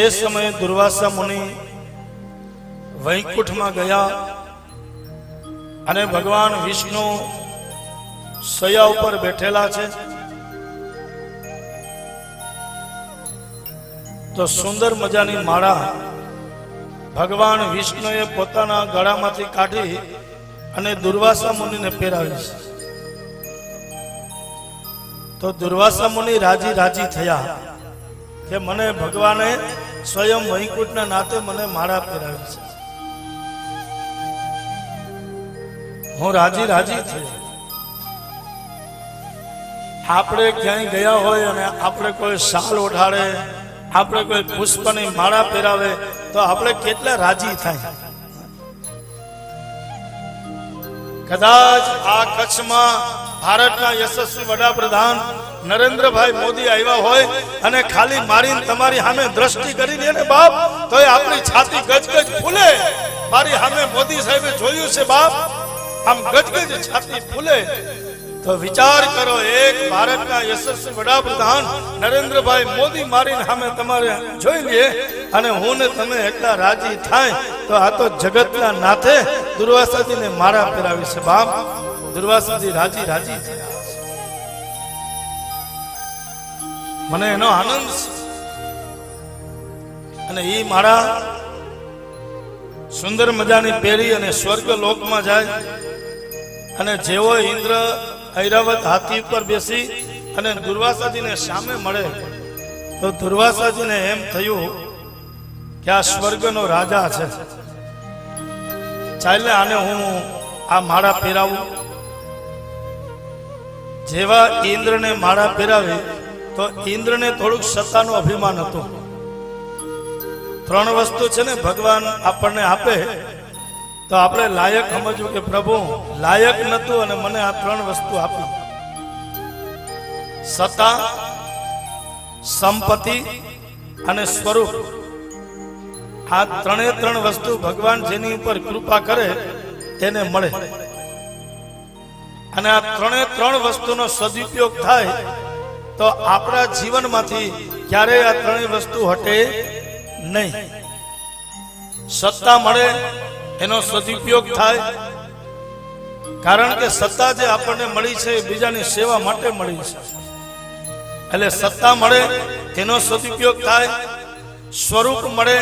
એ સમયે દુર્વાસા મુનિ વૈકુંઠમાં ગયા અને ભગવાન વિષ્ણુ સયા ઉપર બેઠેલા છે. તો સુંદર મજાની માળા ભગવાન વિષ્ણુએ પોતાના ગળામાંથી કાઢી અને દુર્વાસા મુનિને પહેરાવી છે. તો દુર્વાસા મુનિ રાજી રાજી થયા. કે મને ભગવાને સ્વયં વૈકુંઠના નાતે મને માળા પહેરાવી છે. હું રાજી રાજી થઈ આપણે ક્યાંય ગયા હોય અને આપણે કોઈ શાલ ઓઢાડે, આપણે કોઈ પુષ્પની માળા પહેરાવે, તો આપણે કેટલા રાજી થાય? કદાચ આ કચ્છમાં ભારતના યશસ્વી વડાપ્રધાન નરેન્દ્રભાઈ મોદી આવ્યા હોય અને ખાલી મારીને તમારી સામે દ્રષ્ટિ કરી દે ને બાપ તો એ આપણી છાતી ગજગજ ફૂલે. મારી સામે મોદી સાહેબે જોયું છે બાપ, આમ ગજગજ છાતી ફૂલે. તો વિચાર કરો એક ભારતના યશસ્વી વડાપ્રધાન નરેન્દ્રભાઈ મોદી મારીને સામે તમારે જોઈ લે અને હું ને તમે એટલા રાજી થાય, તો આ તો જગતના નાથે દુર્વાસાજીને મારા પહેરાવી છે બાપ. દુર્વાસાજી રાજી રાજી. મને એનો આનંદ અને એ મારા સુંદર મજાની પહેરી અને સ્વર્ગ લોકમાં જાય અને જેવો ઇન્દ્ર ઐરાવત હાથી ઉપર બેસી અને દુર્વાસાજીને સામે મળે, તો દુર્વાસાજીને એમ થયું કે આ સ્વર્ગનો રાજા છે. ચાલે આને હું આ માળા પહેરાવું જેવા ઇન્દ્રને માળા પહેરાવી, તો ઇન્દ્રને થોડુંક સત્તાનું અભિમાન હતું. ત્રણ વસ્તુ છે ને ભગવાન આપણને આપે, તો આપણે લાયક સમજવું કે પ્રભુ, લાયક નતું અને મને આ ત્રણ વસ્તુ આપી. સત્તા, સંપત્તિ અને સ્વરૂપ. આ ત્રણે ત્રણ વસ્તુ ભગવાન જેની ઉપર કૃપા કરે એને મળે. અને આ ત્રણે ત્રણ વસ્તુનો સદુપયોગ થાય, તો આપણા જીવનમાંથી ક્યારેય આ ત્રણેય વસ્તુ હટે નહીં. સત્તા મળે, એનો સદુપયોગ થાય. કારણ કે સત્તા જે આપણને મળી છે, એ બીજાની સેવા માટે મળી છે. એટલે સત્તા મળે, એનો સદુપયોગ થાય. સ્વરૂપ મળે,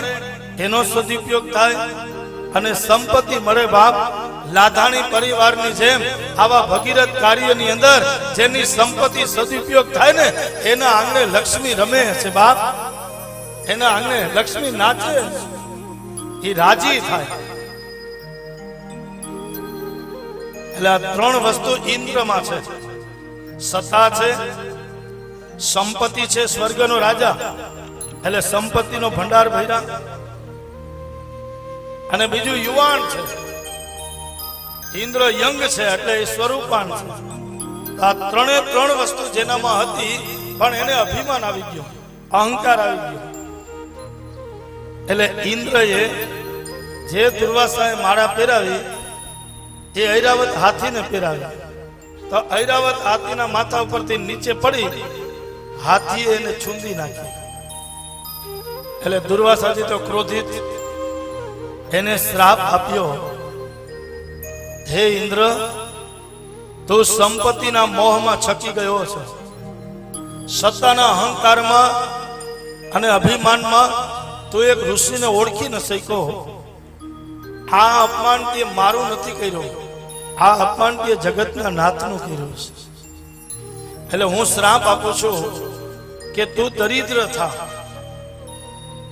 એનો સદુપયોગ થાય. અને સંપત્તિ મળે બાપ લાધાણી પરિવારની જેમ આવા ભગીરથ કાર્યની અંદર જેની સંપત્તિ સદુપયોગ થાય ને, એના આંગણે લક્ષ્મી રમે છે બાપ. એના આંગણે લક્ષ્મી નાચે એ રાજી થાય. એટલે આ ત્રણ વસ્તુ ઇન્દ્રમાં છે. સત્તા છે, સંપત્તિ છે સ્વર્ગનો રાજા. એટલે સંપત્તિનો ભંડાર ભર્યા. અને બીજું યુવાન છે. ઇન્દ્ર યંગ છે એટલે એ સ્વરૂપાન છે. આ ત્રણે ત્રણ વસ્તુ જેનામાં હતી, પણ એને અભિમાન આવી ગયો, અહંકાર આવી ગયો. એટલે ઇન્દ્રએ જે દુર્વાસાએ માળા પહેરાવી, એ ઐરાવત હાથીને પહેરાવી. તો ઐરાવત હાથીના માથા ઉપરથી નીચે પડી હાથીએ એને છૂંદી નાખી. એટલે દુર્વાસાજી તો ક્રોધિત, એને શ્રાપ આપ્યો. હે ઇન્દ્ર, તું સંપત્તિના મોહમાં છકી ગયો છે. સત્તાના અહંકારમાં અને અભિમાનમાં તું એક ઋષિને ઓળખી ન શક્યો આ અપમાન તે મારું નથી કર્યું. આ અપમાન તે જગતના નાથનું કર્યું છે. એટલે હું શ્રાપ આપું છું કે તું દરિદ્ર થા.